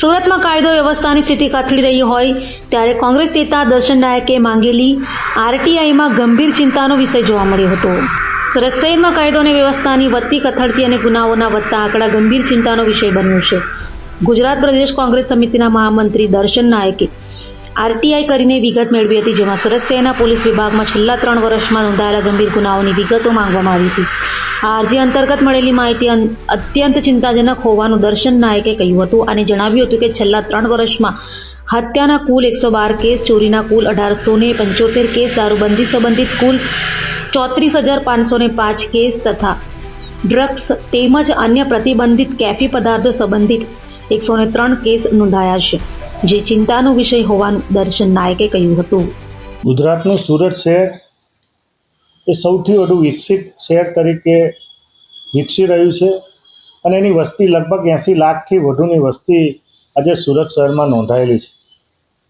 સુરતમાં કાયદો વ્યવસ્થાની સ્થિતિ કથળી રહી હોય ત્યારે કોંગ્રેસ નેતા દર્શન નાયકે માંગેલી આરટીઆઈમાં ગંભીર ચિંતાનો વિષય જોવા મળ્યો હતો. સુરત શહેરમાં કાયદો અને વ્યવસ્થાની વધતી કથળતી અને ગુનાઓના વધતા આંકડા ગંભીર ચિંતાનો વિષય બન્યો છે. ગુજરાત પ્રદેશ કોંગ્રેસ સમિતિના મહામંત્રી દર્શન નાયકે આરટીઆઈ કરીને વિગત મેળવી હતી, જેમાં સરસ સેના પોલીસ વિભાગમાં છેલ્લા ત્રણ વર્ષમાં નોંધાયેલા ગંભીર ગુનાઓની વિગતો માંગવામાં આવી હતી. આ અરજી અંતર્ગત મળેલી માહિતી અત્યંત ચિંતાજનક હોવાનું દર્શન નાયકે કહ્યું હતું. અને જણાવ્યું હતું કે છેલ્લા ત્રણ વર્ષમાં હત્યાના કુલ એકસો બાર કેસ, ચોરીના કુલ અઢારસો ને પંચોતેર કેસ, દારૂબંધી સંબંધિત કુલ ચોત્રીસ હજાર પાંચસો ને પાંચ કેસ તથા ડ્રગ્સ તેમજ અન્ય પ્રતિબંધિત કેફી પદાર્થો સંબંધિત એકસો ને ત્રણ કેસ નોંધાયા છે. જે ચિંતાનો વિષય હોવાનું દર્શન નાયકે કહ્યું હતું. ગુજરાતનું સુરત શહેર એ સૌથી વધુ વિકસિત શહેર તરીકે વિકસી રહ્યું છે અને એની વસ્તી લગભગ એંસી લાખથી વધુની વસ્તી આજે સુરત શહેરમાં નોંધાયેલી છે.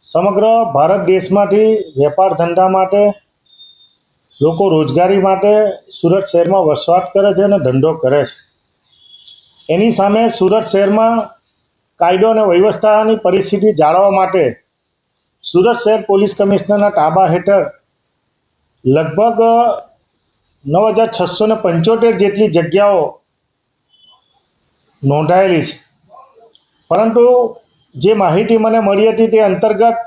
સમગ્ર ભારત દેશમાંથી વેપાર ધંધા માટે, લોકો રોજગારી માટે સુરત શહેરમાં વસવાટ કરે છે અને ધંધો કરે છે. એની સામે સુરત શહેરમાં કાયદો અને વ્યવસ્થાની પરિસ્થિતિ જાળવવા માટે સુરત શહેર પોલીસ કમિશનરના તાબા હેઠળ લગભગ નવ હજાર છસો ને પંચોતેર જેટલી જગ્યાઓ નોંધાયેલી છે. પરંતુ જે માહિતી મને મળી હતી તે અંતર્ગત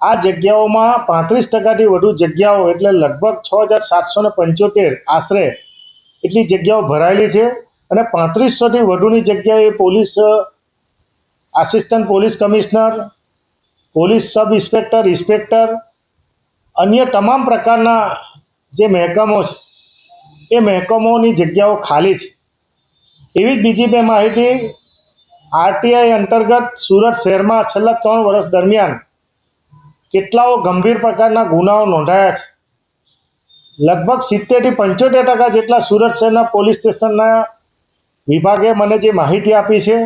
આ જગ્યાઓમાં પાંત્રીસ ટકાથી વધુ જગ્યાઓ એટલે લગભગ છ હજાર સાતસો ને પંચોતેર આશરે એટલી જગ્યાઓ ભરાયેલી છે અને પાંત્રીસોથી વધુની જગ્યાએ police assistant police commissioner police sub inspector inspector અન્ય તમામ પ્રકારના જે મહેકમો છે, એ મહેકમોની જગ્યાઓ ખાલી છે. એવી જ બીજી બે માહિતી, આરટીઆઈ અંતર્ગત સુરત શહેરમાં છેલ્લા ત્રણ વર્ષ દરમિયાન કેટલાઓ ગંભીર પ્રકારના ગુનાઓ નોંધાયા છે. લગભગ સિત્તેરથી પંચોતેર ટકા જેટલા સુરત શહેરના પોલીસ સ્ટેશનના વિભાગે મને જે માહિતી આપી છે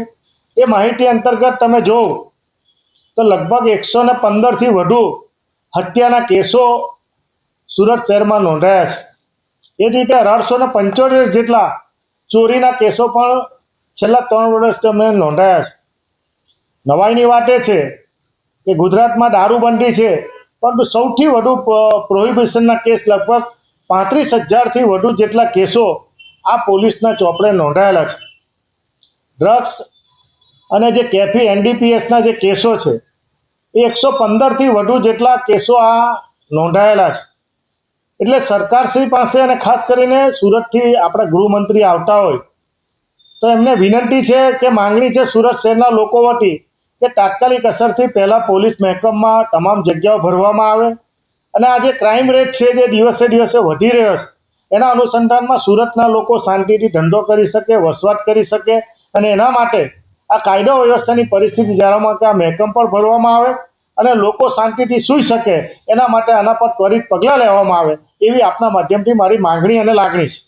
એ માહિતી અંતર્ગત તમે જોવો, તો લગભગ એકસો ને પંદરથી વધુ હત્યાના કેસો સુરત શહેરમાં નોંધાયા છે. એ જ રીતે અઢારસો ને પંચોતેર જેટલા ચોરીના કેસો પણ છેલ્લા ત્રણ વર્ષ તમે નોંધાયા છે. નવાઈની વાત એ છે કે ગુજરાતમાં દારૂબંધી છે, પરંતુ સૌથી વધુ પ્રોહિબિશનના કેસ લગભગ પાંત્રીસ હજારથી વધુ જેટલા કેસો આ પોલીસના ચોપડે નોંધાયેલા છે. ડ્રગ્સ અને જે કેફી એનડીપીએસના જે કેસો છે, એ એકસો પંદરથી વધુ જેટલા કેસો આ નોંધાયેલા છે. એટલે સરકારશ્રી પાસે અને ખાસ કરીને સુરતથી આપણા ગૃહમંત્રી આવતા હોય, તો એમને વિનંતી છે કે માંગણી છે સુરત શહેરના લોકો વતી કે તાત્કાલિક અસરથી પહેલાં પોલીસ મહેકમમાં તમામ જગ્યાઓ ભરવામાં આવે અને આ જે ક્રાઇમ રેટ છે જે દિવસે દિવસે વધી રહ્યો છે, એના અનુસંધાનમાં સુરતના લોકો શાંતિથી ધંધો કરી શકે, વસવાટ કરી શકે અને એના માટે આ કાયદો વ્યવસ્થાની પરિસ્થિતિ જાળવવા માટે આ મહેકમ પણ ભરવામાં આવે અને લોકો શાંતિથી સૂઈ શકે, એના માટે આના પર ત્વરિત પગલાં લેવામાં આવે, એવી આપના માધ્યમથી મારી માંગણી અને લાગણી છે.